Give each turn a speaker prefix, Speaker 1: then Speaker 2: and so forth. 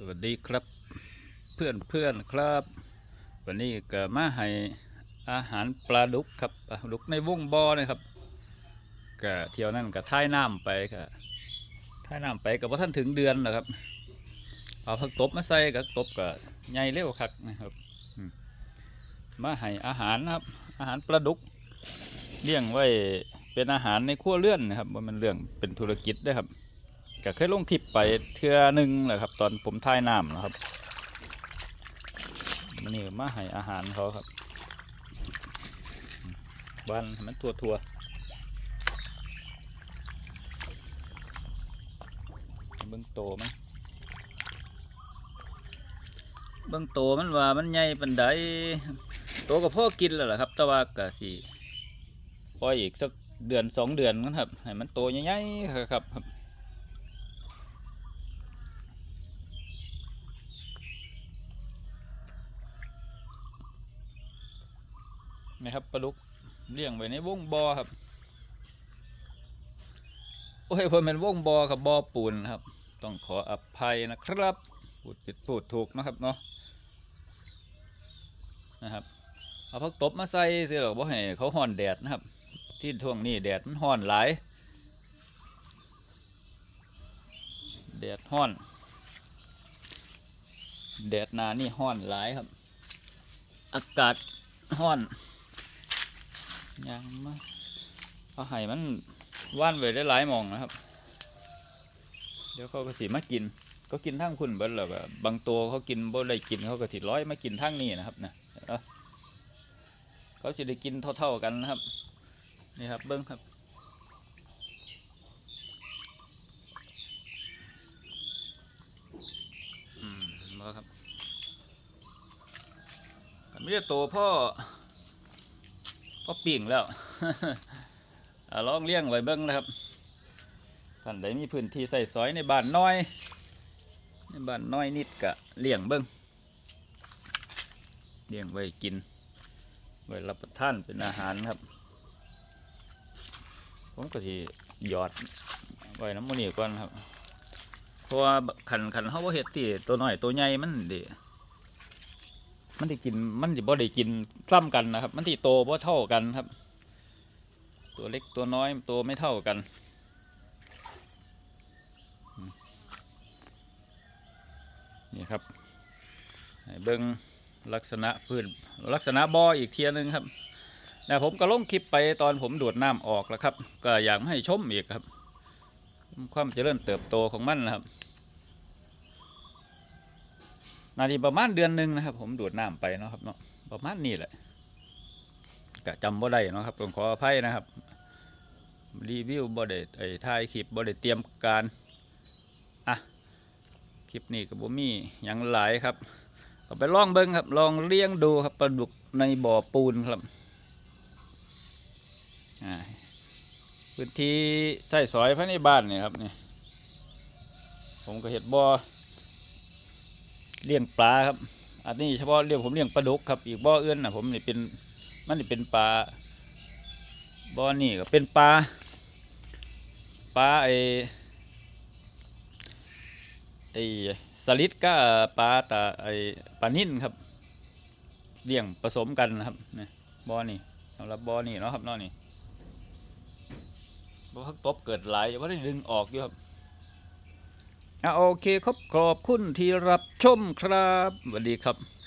Speaker 1: สวัสดีครับเพื่อนเพื่อนครับ วันนี้ก็มาให้อาหารปลาดุกครับปลาดุกในวงบอนะครับก็เที่ยวนั่นก็ท่ายน้ำไปก็ท่ายน้ำไปก็บ่ท่านถึงเดือนนะครับเอาผักตบมาใส่กับตบก็ใหญ่เร็วคักนะครับมาให้อาหารนะครับ อาหารปลาดุกเลี้ยงไว้เป็นอาหารในครัวเรือนนะครับว่ามันเรื่องเป็นธุรกิจเด้ครับ ก็เคยลงคลิปไปเทือหนึ่งแหละครับ ตอนผมท่ายน้ำนะครับมันนี่มาให้อาหารเขาครับบ้านมันทัวทัวเบิ้งโตมันเบิ้งโตมันว่ามันใหญ่ปันไดโตก็พ่อกินแล้วล่ะครับ แต่ว่าก็สิปล่อยอีกสักเดือนสองเดือนกันครับให้มันโตใหญ่ๆครับครับ นะครับปลาดุกเลี้ยงไว้ในวงบอครับ โอ้ยพอเป็นวงบอกับบอปูนนะครับ ต้องขออภัยนะครับพูดผิดพูดถูกนะครับเนาะนะครับเอาพักตบมาใส่เสียหรอกว่าให้เขาห่อนแดดนะครับ ที่ท่วงนี้แดดมันห่อนหลายแดดห่อนแดดนานี่ห่อนหลายครับ อากาศห่อน ยังมาเอาไห้มันว่านไว้ได้หลายมองนะครับ เดี๋ยวเขาก็สิมากิน ก็กินทั้งคุณเบิดแล้วก็บางตัวเขากินบ่ได้กินเขาก็ถิร้อยมากินทั้งนี้นะครับนะเอ้าเขาสิได้กินเท่าๆกันนะครับ นี่ครับเบิ้งครับอืมมาครับไม่ได้โตพ่อ ก็ปิ่งแล้วอ่าลองเลี้ยงไว้เบิ้งนะครับท่านใดมีพื้นที่ใส่ซอยในบ้านน้อย ในบ้านน้อยนิดกะเลี้ยงเบิ้งเลี้ยงไว้กิน ไว้รับประทานเป็นอาหารครับ ผมก็ที่หยอดไว้น้ำมันนี่ก่อนครับ เพราะว่าขันขันเขาบ่เห็ดที่ตัวน้อยตัวใหญ่มันเด มันที่กินมันที่บ่ได้กินซ้ำกันนะครับ มันที่โตบ่เท่ากันครับ ตัวเล็กตัวน้อยโตไม่เท่ากันนี่ครับเบิ้งลักษณะพื้นลักษณะบ่ออีกเทียหนึงครับแล้วผมก็ลงคลิปไปตอนผมดูดน้ำออกแล้วครับ ก็อยากให้ชมอีกครับ ความเจริญเติบโตของมันนะครับ นาทีประมาณเดือนหนึ่งนะครับ ผมดูดน้ำไปเนาะครับเนาะประมาณนี้แหละกะจำบ่ได้เนาะครับต้องขออภัยนะครับรีวิวบ่ได้ไอ้ถ่ายคลิปบ่ได้เตรียมการอะคลิปนี้ก็บ่มีหยังหลายครับเอาไปลองเบิ่งครับ ลองเลี้ยงดูครับปลาดุกในบ่อปูนครับอ่าพื้นที่ใส่ซอยภายในบ้านเนี่ยครับนี่ผมก็เห็ดบ่อ เลี้ยงปลาครับ อันนี้เฉพาะเลี้ยงผมเลี้ยงปลาดุกครับอีกบ่อเอื่นนะผมนี่เป็นมันนี่เป็นปลาบ่อนี่ก็เป็นปลาปลาไอไอสลิดก็ปลาตาไอปลานิ่นครับเลี้ยงผสมกันนะครับนี่บ่อนี่สำหรับบ่อนี่เนาะครับเนาะนี่บ่อพักตบเกิดไหลายว่าได้ดึงออกอยู่ครับ อะโอเคครับขอบคุณที่รับชมครับสวัสดีครับ